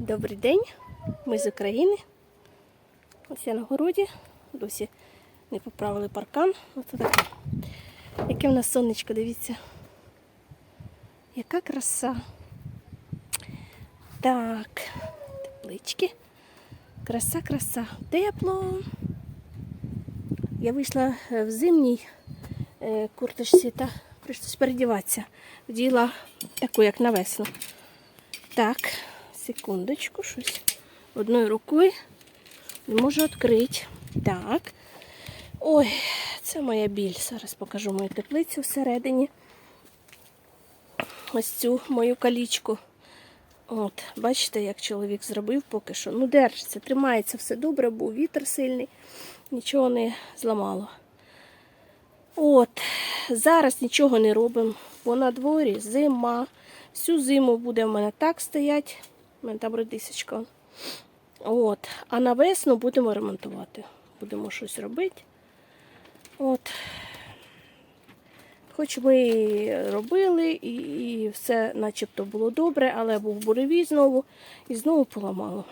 Добрий день, ми з України. Ось я на городі, досі не поправили паркан. Ось таке. Яке в нас сонечко, дивіться. Яка краса. Так, теплички. Краса, краса. Тепло. Я вийшла е, в зимній е, курточці та прийшлось передіватися. Вділа таку, як на весну. Так, секундочку, щось одною рукою не можу відкрити. Так. Ой, це моя біль. Зараз покажу мою теплицю всередині. Ось цю мою калічку. От, бачите, як чоловік зробив поки що. Ну, держиться, тримається все добре, був вітер сильний, нічого не зламало. От, зараз нічого не робимо, бо на дворі зима. Всю зиму буде в мене так стоять. У мене там редисочка. От. А на весну будемо ремонтувати. Будемо щось робити. От. Хоч ми робили, і, і все начебто було добре, але був буревій знову і знову поламало.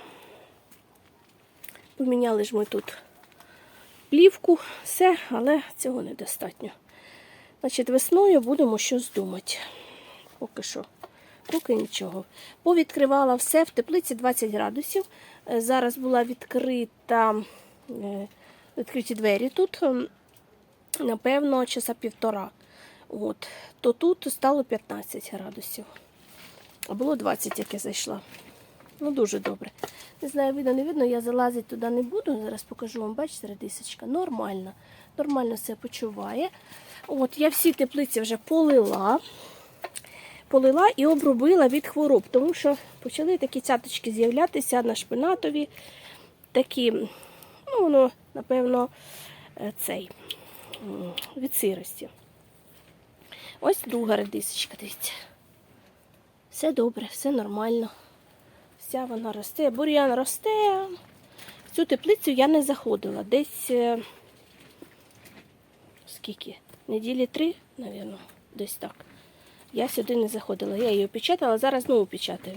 Поміняли ж ми тут плівку, все, але цього недостатньо. Значить, весною будемо щось думати. Поки що. Поки нічого. Повідкривала все в теплиці 20 градусів. Е, Зараз була відкрита е, відкриті двері тут, ем, напевно, часа півтора. От. То тут стало 15 градусів. А було 20, як я зайшла. Ну, дуже добре. Не знаю, видно, не видно, я залазити туди не буду. Зараз покажу вам, бачите, редисочка. Нормально. Нормально все почуває. От, я всі теплиці вже полила. Полила і обробила від хвороб, тому що почали такі цяточки з'являтися на шпинатові. Такі, ну, воно, напевно, е, цей від сирості. Ось друга редисочка, дивіться. Все добре, все нормально. Вся вона росте, бур'ян росте. В цю теплицю я не заходила. Десь е, скільки? Неділі три, мабуть, десь так. Я сюди не заходила. Я її опечатала, зараз знову печатаю.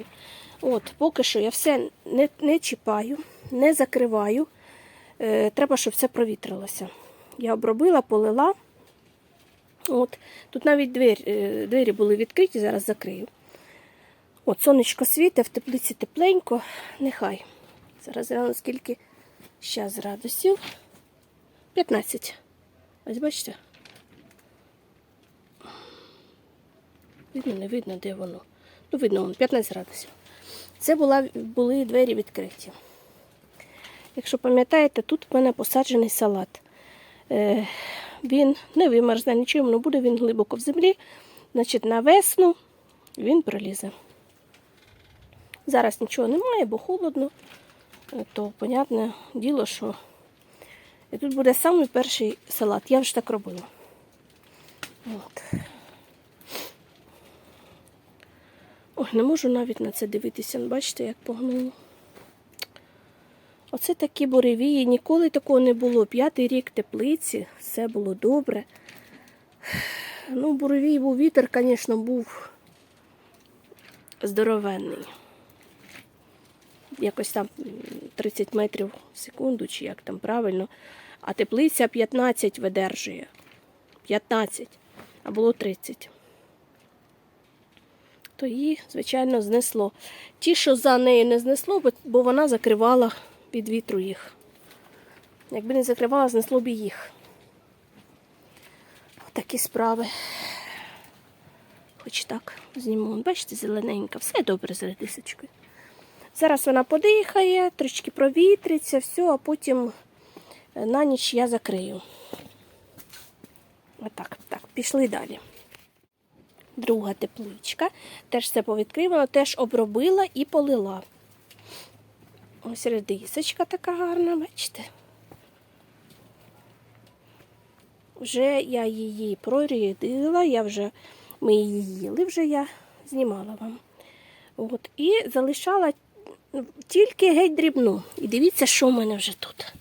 От, поки що я все не, не чіпаю, не закриваю. Е, треба, щоб все провітрилося. Я обробила, полила. От, тут навіть двері, е, двері були відкриті, зараз закрию. От, сонечко світить, в теплиці тепленько, нехай. Зараз гляну, скільки зараз градусів. 15. Ось бачите? Видно, не видно, де воно. Ну, видно, вон, 15 градусів. Це була, були двері відкриті. Якщо пам'ятаєте, тут в мене посаджений салат. Е, він не вимерзне, нічого не буде, він глибоко в землі. Значить, на весну він пролізе. Зараз нічого немає, бо холодно, Е, то, понятне діло, що і тут буде самий перший салат. Я вже так робила. От. Ой, не можу навіть на це дивитися. Бачите, як погнуло. Оце такі буревії. Ніколи такого не було. П'ятий рік теплиці, все було добре. Ну, буревій був вітер, звісно, був здоровенний. Якось там 30 метрів в секунду, чи як там правильно. А теплиця 15 видержує. 15, а було 30 то її, звичайно, знесло. Ті, що за нею не знесло, бо- вона закривала від вітру їх. Якби не закривала, знесло б їх. Такі справи. Хоч так зніму. Бачите, зелененька, все добре з редисочкою. Зараз вона подихає, трішки провітриться, все, а потім е, на ніч я закрию. Отак, так, пішли далі. Друга тепличка. Теж все повідкривала, теж обробила і полила. Ось редисочка така гарна, бачите. Вже я її прорядила, я вже, ми її їли, вже я знімала вам. От, і залишала тільки геть дрібну. І дивіться, що в мене вже тут.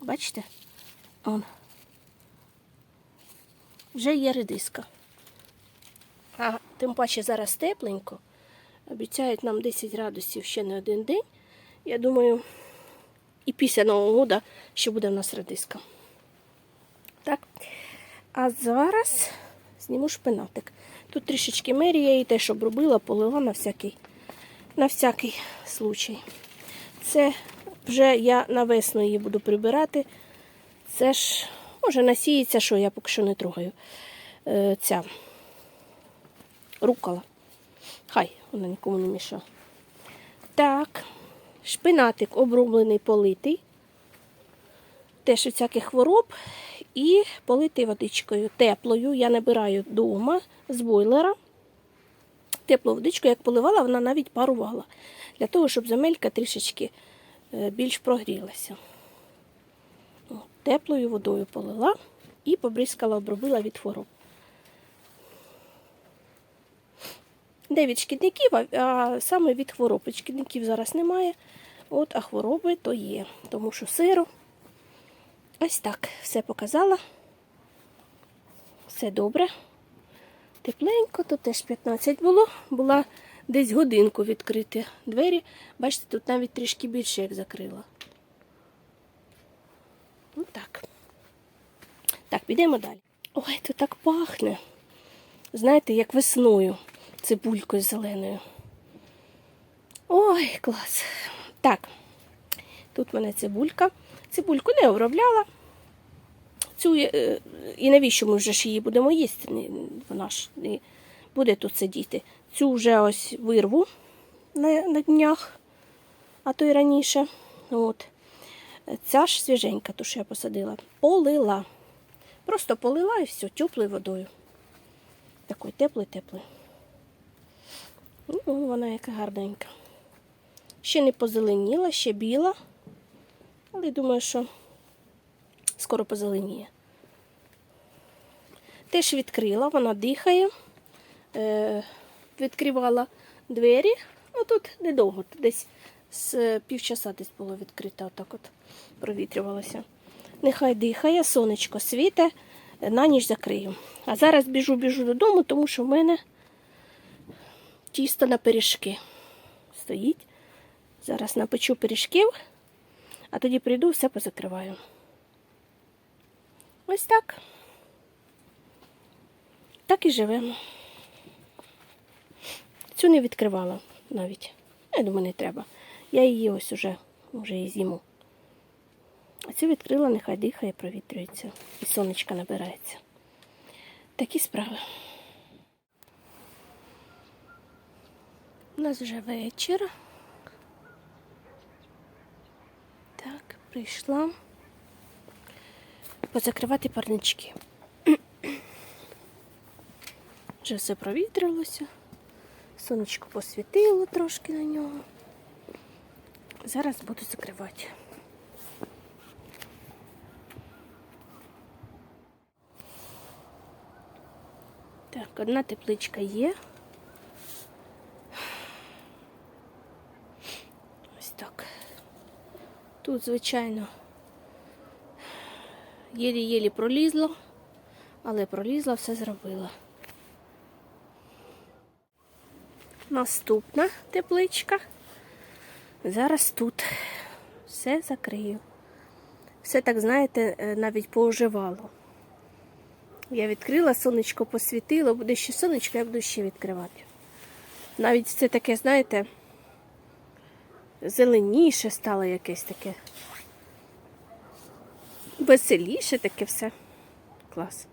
Бачите? Он. Вже є редиска. А тим паче зараз тепленько. Обіцяють нам 10 градусів ще не один день. Я думаю, і після Нового року ще буде в нас радиска. Так. А зараз зніму шпинатик. Тут трішечки мерія і те, що робила, полила на всякий, на всякий случай. Це вже я на весну її буду прибирати. Це ж, може, насіється, що я поки що не трогаю. Е, ця рукола. Хай вона нікому не мішає. Так, шпинатик оброблений, политий. Теж від всяких хвороб. І политий водичкою теплою. Я набираю вдома з бойлера. Теплу водичку, як поливала, вона навіть парувала. Для того, щоб земелька трішечки е, більш прогрілася. Теплою водою полила і побризкала, обробила від хвороб. Де від шкідників, а- саме від хвороб. Від шкідників зараз немає. От, а хвороби то є. Тому що сиру. Ось так. Все показала. Все добре. Тепленько, тут теж 15 було. Була десь годинку відкриті двері. Бачите, тут навіть трішки більше, як закрила. Ну так. Так, підемо далі. Ой, тут так пахне. Знаєте, як весною цибулькою зеленою. Ой, клас. Так, тут в мене цибулька. Цибульку не обробляла. Цю, е, і навіщо ми вже ж її будемо їсти? Вона ж не буде тут сидіти. Цю вже ось вирву на, на днях, а то й раніше. От. Ця ж свіженька, ту, що я посадила, полила. Просто полила і все, теплою водою. Такою теплою-теплою. Ну, вона яка гарненька. Ще не позеленіла, ще біла. Але думаю, що скоро позеленіє. Теж відкрила, вона дихає. Е, відкривала двері. Ну тут недовго, десь з півчаса десь було відкрито, отак от провітрювалося. Нехай дихає, сонечко світе, на ніч закрию. А зараз біжу, біжу додому, тому що в мене тісто на пиріжки стоїть. Зараз напечу пиріжків, а тоді прийду, все позакриваю. Ось так. Так і живемо. Цю не відкривала навіть. Я думаю, не треба. Я її ось уже, вже і з'їму. А цю відкрила, нехай дихає, провітрюється. І сонечка набирається. Такі справи. У нас вже вечір. Так, прийшла позакривати парнички. Вже все провітрилося. Сонечко посвітило трошки на нього. Зараз буду закривати. Так, одна тепличка є. Ось так. Тут, звичайно, єлі-єлі пролізло, але пролізла, все зробила. Наступна тепличка. Зараз тут все закрию. Все так, знаєте, е, навіть пооживало. Я відкрила, сонечко посвітило, буде ще сонечко, я буду ще відкривати. Навіть це таке, знаєте, зеленіше стало якесь таке. Веселіше таке все. Клас.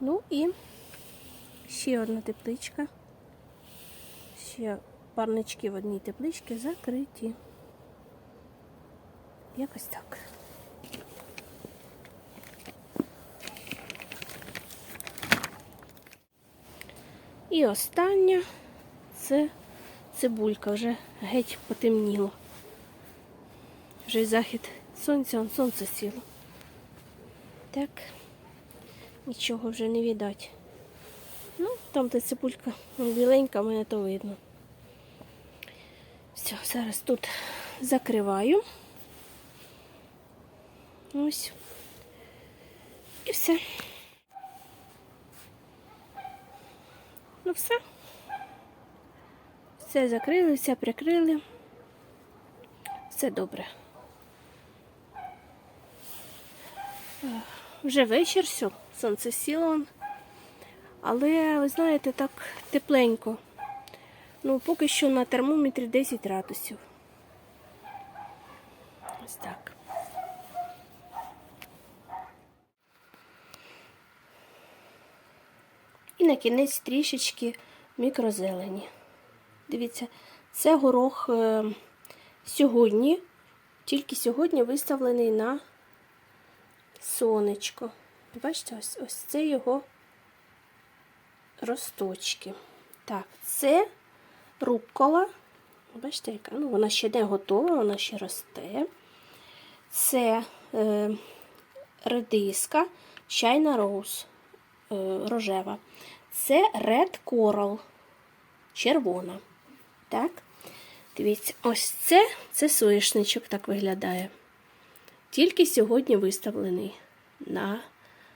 Ну і ще одна тепличка. Ще парнички в одній тепличці закриті. Якось так. І остання це цибулька, вже геть потемніло. Вже й захід сонця, он сонце сіло. Так, нічого вже не віддать. Ну, там та цибулька біленька, мене то видно. Все, зараз тут закриваю. Ось. І все. Ну все. Все закрили, все прикрили. Все добре. Вже вечір, все, сонце сіло. Але, ви знаєте, так тепленько. Ну, поки що на термометрі 10 градусів. Ось так. На кінець трішечки мікрозелені. Дивіться, це горох е, сьогодні, тільки сьогодні виставлений на сонечко. Бачите, ось, ось це його росточки. Так, це руккола. Бачите, яка? Ну, вона ще не готова, вона ще росте. Це е, редиска, чайна роуз е, рожева. Це Red Coral, червона. Так? Дивіться, ось це, це соєшничок так виглядає. Тільки сьогодні виставлений на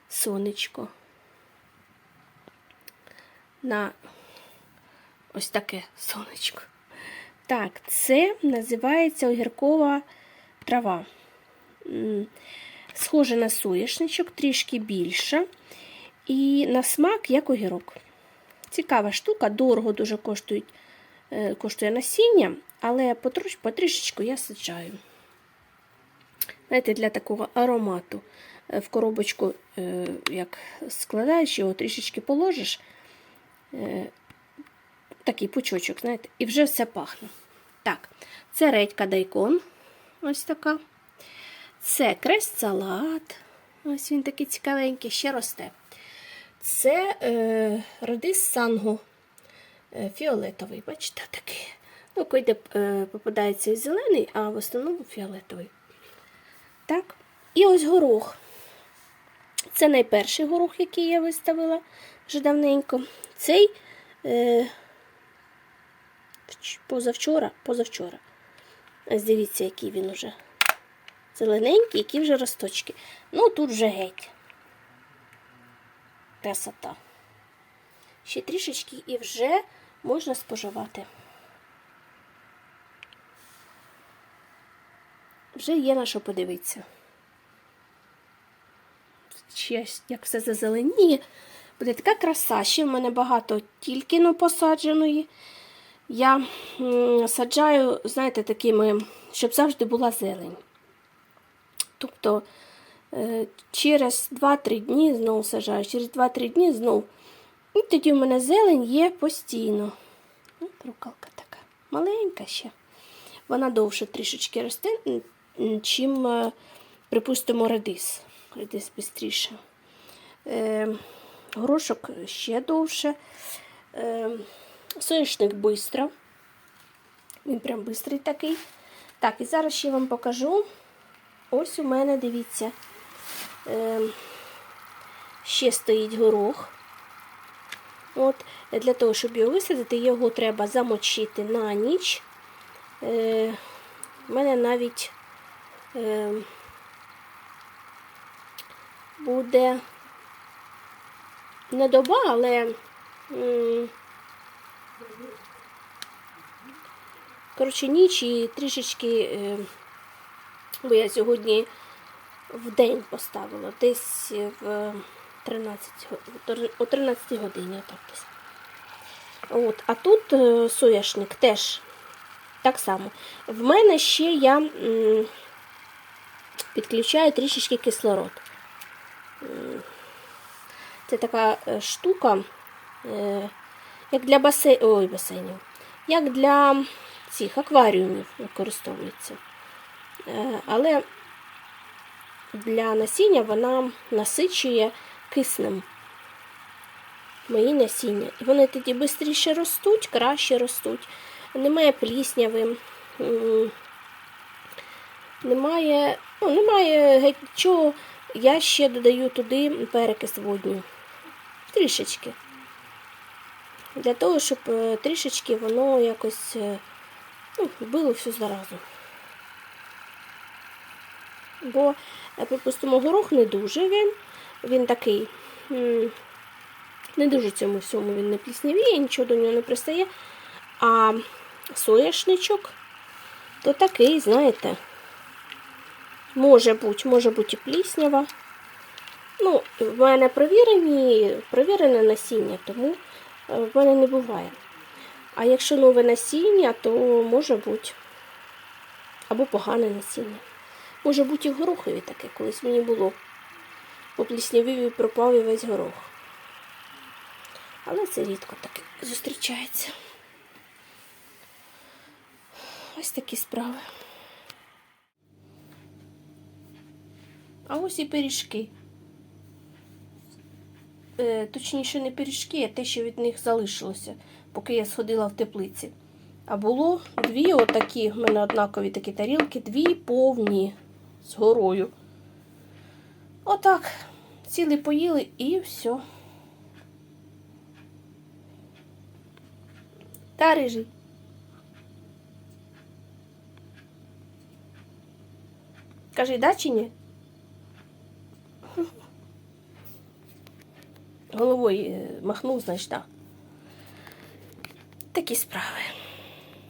сонечко. На ось таке сонечко. Так, це називається огіркова трава. М, Схоже на соєшничок, трішки більша. І на смак, як огірок. Цікава штука, дорого дуже коштують, е, коштує насіння, але потрішечку я саджаю. Знаєте, для такого аромату е, в коробочку, е, як складаєш його, трішечки положиш, такий пучочок, знаєте, і вже все пахне. Так, це редька дайкон, ось така. Це крест-салат. Ось він такий цікавенький, ще росте. Це е, редис санго е, фіолетовий, бачите, такий. Ну, койде е, попадається зелений, а в основному фіолетовий. Так. І ось горох. Це найперший горох, який я виставила вже давненько. Цей е, позавчора, позавчора. Ось дивіться, який він уже зелененький, які вже росточки. Ну, тут вже геть. Красота. Ще трішечки і вже можна споживати. Вже є на що подивитися. Ще як все зазеленіє. Буде така краса. Ще в мене багато тільки но посадженої. Я саджаю, знаєте, такими, щоб завжди була зелень. Тобто через 2-3 дні знову саджаю, через 2-3 дні знову. І тоді в мене зелень є постійно. От рукалка така. Маленька ще. Вона довше трішечки росте, чим, е, припустимо, редис. Редис швидше. Е, горошок ще довше. Е, соняшник швидко. Він прям швидкий такий. Так, і зараз ще вам покажу. Ось у мене, дивіться, е, ще стоїть горох. От, Для того, щоб його висадити, його треба замочити на ніч. Е, У мене навіть е, буде не доба, але коротше, ніч і трішечки, е, бо я сьогодні в день поставила, десь в 13, го- о 13 годині. Так десь. От, а тут е, соняшник теж так само. В мене ще я підключаю трішечки кислород. Це така е, штука, е, як для басей... Ой, басейнів, як для цих акваріумів використовується. Е, Але для насіння вона насичує киснем мої насіння. І вони тоді швидше ростуть, краще ростуть. Немає плісняви, немає, ну, немає геть чого. Я ще додаю туди перекис водню. Трішечки. Для того, щоб е, трішечки воно якось е, ну, вбило всю заразу. Бо, е, припустимо, горох не дуже він. Він такий Не дуже цьому всьому він не пліснявіє, нічого до нього не пристає. А соняшничок то такий, знаєте, може бути, може бути і пліснява. Ну, в мене провірені, провірене насіння, тому е, в мене не буває. А якщо нове насіння, то може бути або погане насіння. Може бути і горохові таке, колись мені було. Попліснявів і пропав і весь горох. Але це рідко таке зустрічається. Ось такі справи. А ось і пиріжки. Е, точніше, не пиріжки, а те, що від них залишилося, поки я сходила в теплиці. А було дві отакі, в мене однакові такі тарілки, дві повні з горою. Отак. Цілий поїли і все. Та рижий. Кажи, да чи ні? Головою е, махнув, значить, так. Такі справи.